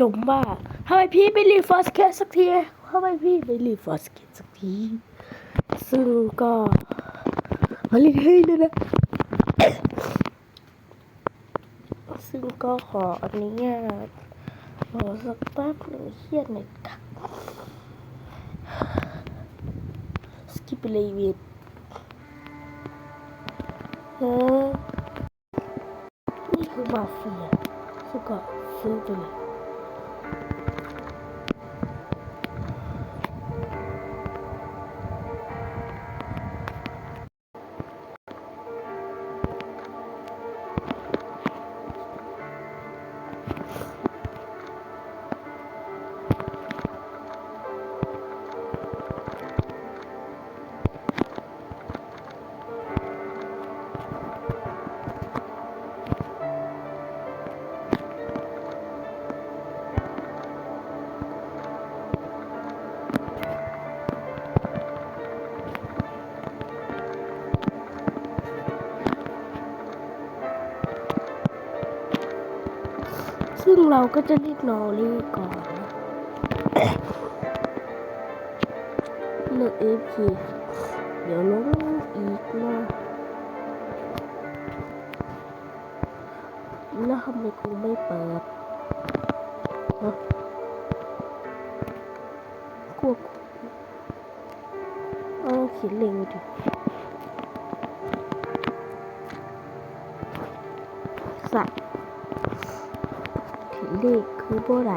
จมว่าทำไมพี่ไม่รีฟอร์สเคสักทีทำไมพี่ไม่รีฟอร์สเคสักที ซึ่งก็มาเรียนให้ด้วยนะ ซึ่งก็ขออนุญาตรอสักแป๊บหนึ่งเครียดหน่อยค่ะสกิปไปเลยเวียนเออนี่คือมาเฟียซึ่งก็ซื้อไปเลย งเราก็จะเรียกนอรี่ก่อนนะเลือกเอฟพีเดี๋ยวลงอีกนะแล้วทำไมกูไม่เปิดกลัวกูเอาเขียนเร็วดิ ลขคือบ่ไร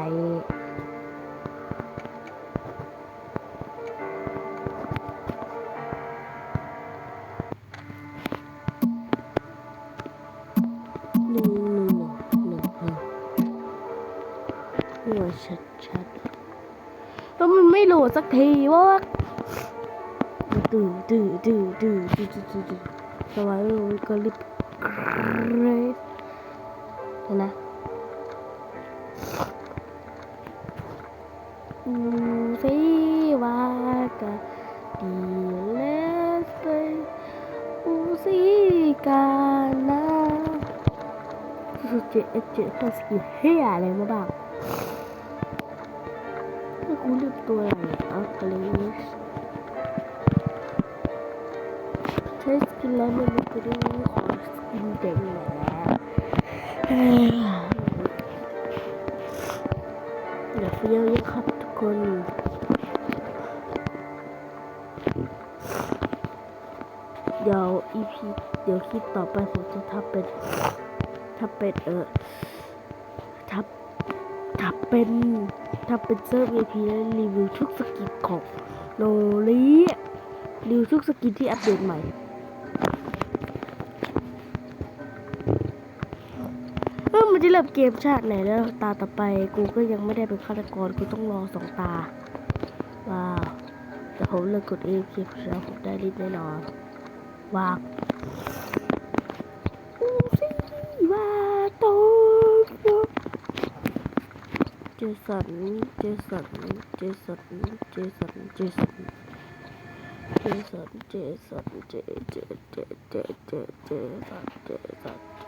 ชัดชัดแล้วมันไม่โหลดสักทีวะดื้อดื้อดื้อดื้อดื้อดื้อดื้อสวายก็รีบเกรดนะ Não sei vaca de lesbe, musicana. Gente, eu tinha conseguido real, hein, meu babo? Segunda história, a playlist. 6 quilômetros, 5 quilômetros. นแล้วมันก็ได้ขอสกินเด็กแล้วเฮ้ยอย่าเฟี้ยวเยอะครับทุกคนเดี๋ยว EP เดี๋ยวคลิปต่อไปผมจะทำเป็นทำเป็นเออทำทำเป็นทำเป็นเซิร์ฟ EP แล้วรีวิวทุกสกินของโนรีรีวิวทุกสกินที่อัปเดตใหม่ เออมันจะเริ่มเกมชาติไหนแล้วตาต่อไปกูก็ยังไม่ได้เป็นฆาตกรกูต้องรอสองตา ว้าวแต่ผมเลิกกดเอฟเคแล้วผมได้รีบแน่นอนว้างอูซี่ว่าโตเจสันเจสันเจสันเจสันเจสันเจสันเจสันเจเจเจเจเจเจสันเจสัน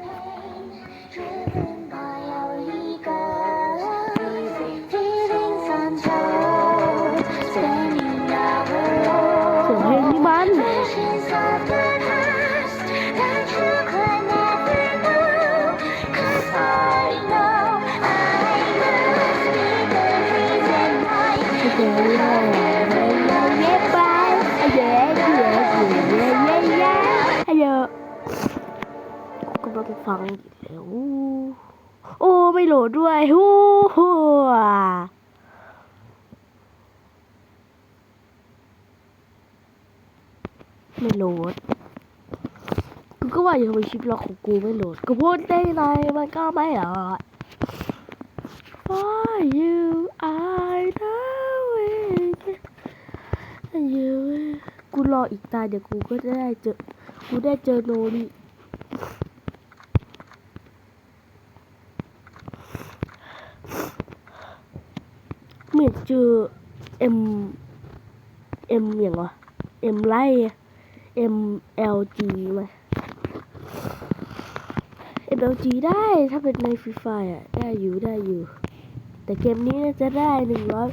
กูกำลังฟังอยู่แล้วโอ้ไม่โหลดด้วยฮู้ฮู้ไม่โหลดกูก็ว่าอยู่ทำไมชิปล็อกของกูไม่โหลดก็พูดได้ไงมันก็ไม่โหลด For you I know it you กูรออีกตาเดี๋ยวกูก็ได้เจอ กูได้เจอโนริเหมือน เจอเอ็มเอ็มอย่างวะเอ็มไล่เอ็มเอลจีมาเอ็ม LG ได้ถ้าเป็นในฟรีไฟอะ ได้อยู่ได้อยู่ แต่เกมนี้น่าจะได้หนึ่งร้อย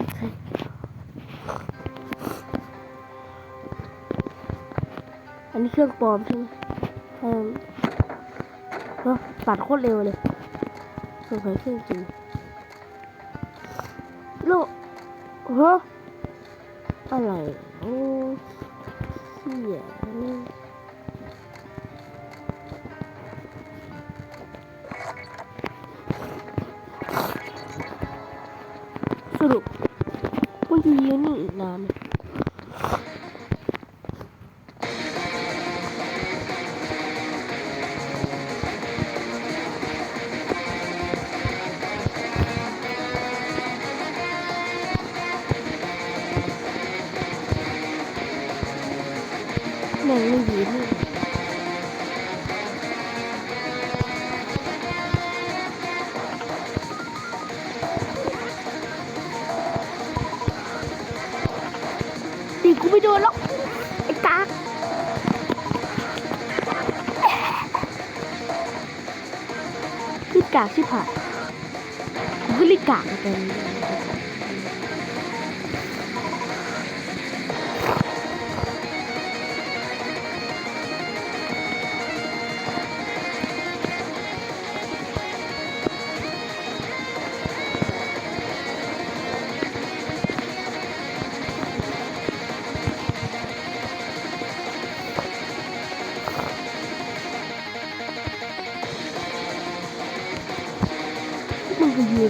อันนี้เครื่องปลอมใช่ไหมเออเฮ้ยปัดโคตรเร็วเลยสงสัยเครื่องจริงโลเฮะอะไรโอ้เหี้ยสรุปมันจะยืนนี่อีกนาน มแม่งไม่ยืนนี่ตีกูไม่โดนหรอกไอ้กากคือกากชิบหายกูก็เลยกากเหมือนกันมันก็ยื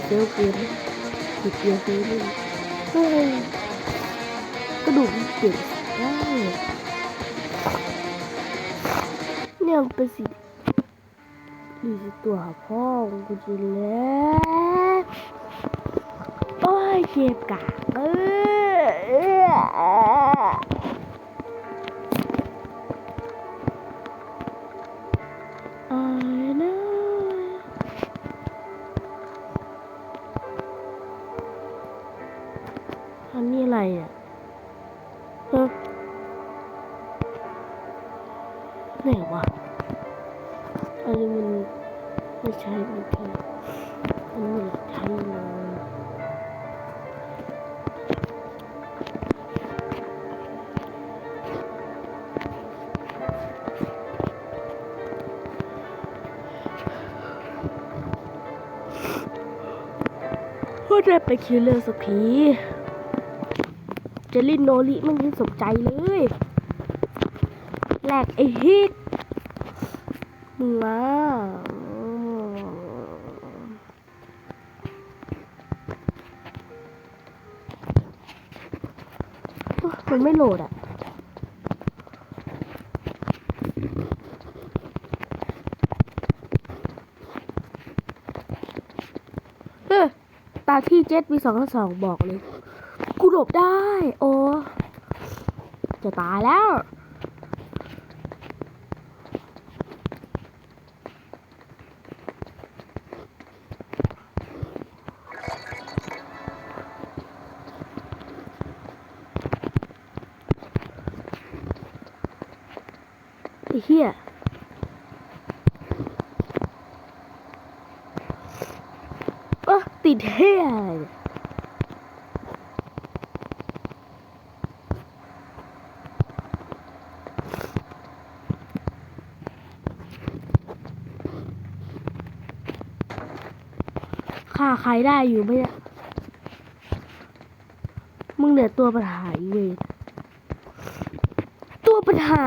เซลเกินนะติดเกียร์เซลนี่เฮ้ยกระดูกเปลี่ยนได้เนี่ยเป็นสีดูสิตัวพ่อของกูจิแล้วโอ้ยเจ็บกากเออ อันนี้อะไรอะฮะไหนวะอันนี้มันไม่ใช่ไม่ใช่อันนี้มันใช่เลยพูดได้ไปคิวเลอร์สักที จลลินโนริมันยังสนใจเลยแหลกไอ้ฮิกมึงมามันไม่โหลดอะตาที่เจ็ดวีสองสองบอกเลย หลบได้ โอ้จะตายแล้ว ไอ้เหี้ยเออติดเหี้ยอะไรเนี่ยฆ่า ใครได้อยู่ไหมเนี่มึงเหลือตัวปัญหาอีเวนตัวปัญหา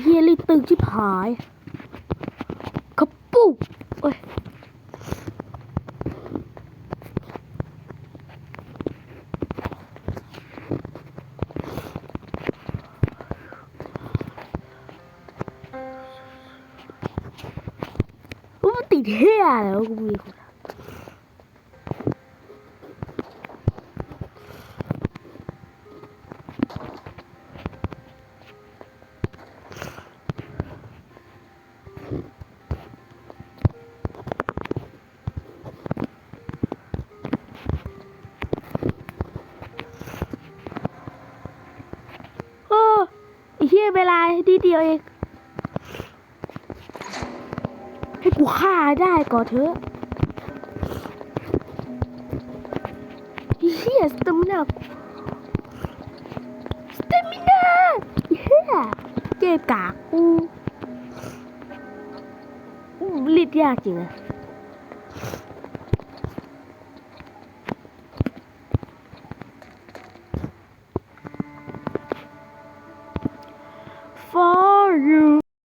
เฮียรีตึงชิบหายขับปุ๊บโอ้ยติดเฮียแล้วกูมีค ยเวลาทีเดียวเอง ให้กูฆ่าได้ก่อนเถอะเฮียสเตมินาสเตมินาเฮียเจ็บกากกูอู้ลิดยากจริงอะ